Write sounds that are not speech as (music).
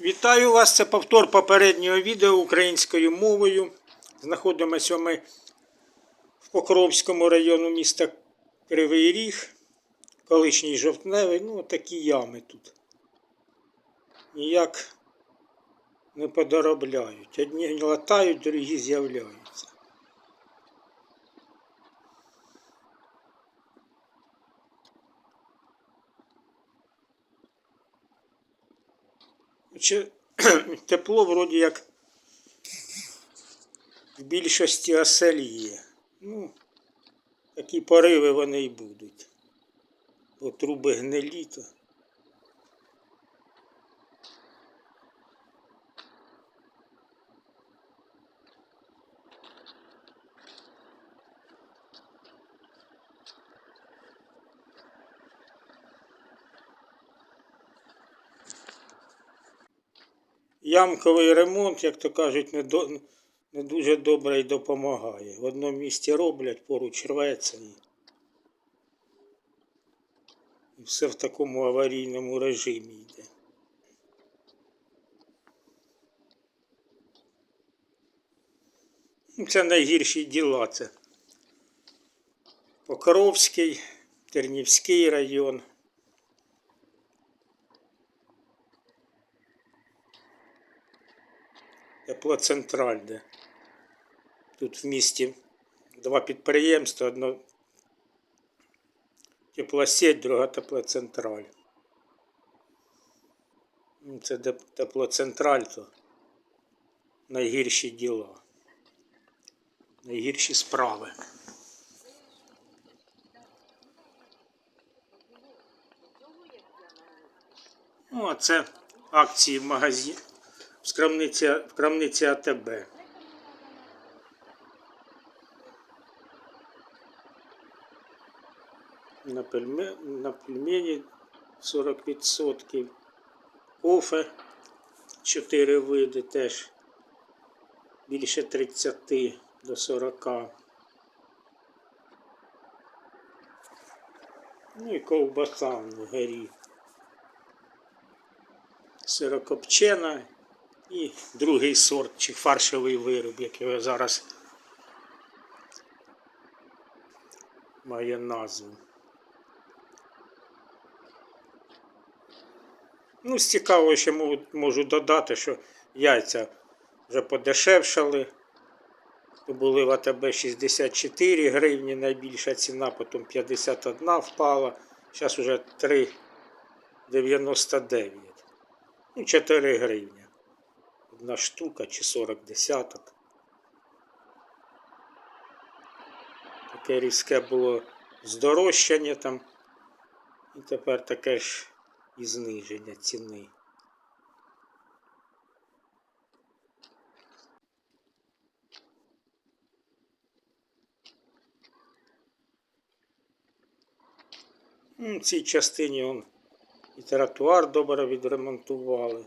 Вітаю вас! Це повтор попереднього відео українською мовою. Знаходимося ми в Покровському району міста Кривий Ріг, колишній жовтневий, ну такі ями тут. Ніяк не подоробляють. Одні латають, другі з'являються. Чи (clears throat) тепло вроді як в більшості осель є. Ну, такі пориви вони й будуть. Бо труби гнилі то. Ямковий ремонт, як то кажуть, не, до, не дуже добре й допомагає. В одному місці роблять, поруч рветься і, і все в такому аварійному режимі йде. Ну, Це найгірші діла. Це Покровський, Тернівський район. Теплоцентральне. Тут в місті два підприємства, одно теплосеть, друга теплоцентраль. Ну, Це теплоцентраль, то найгірші діла. Найгірші справи. Ну, а це акції в магазині в крамниці, в крамниці АТБ. На, пельме, на пельмені 40%. Кофе 4 види теж більше 30 до 40. Ну і ковбаса в горі. Сирокопчена і другий сорт чи фаршовий вироб, як його зараз має назву. Ну, з цікавого ще можу додати, що яйця вже подешевшали. Були в АТБ 64 гривні, найбільша ціна, потім 51 впала. Зараз вже 3,99. Ну, 4 гривні. Одна штука чи 40 десяток. Таке різке було здорожчання там. І тепер таке ж і зниження ціни. Ну, В цій частині он і тротуар добре відремонтували.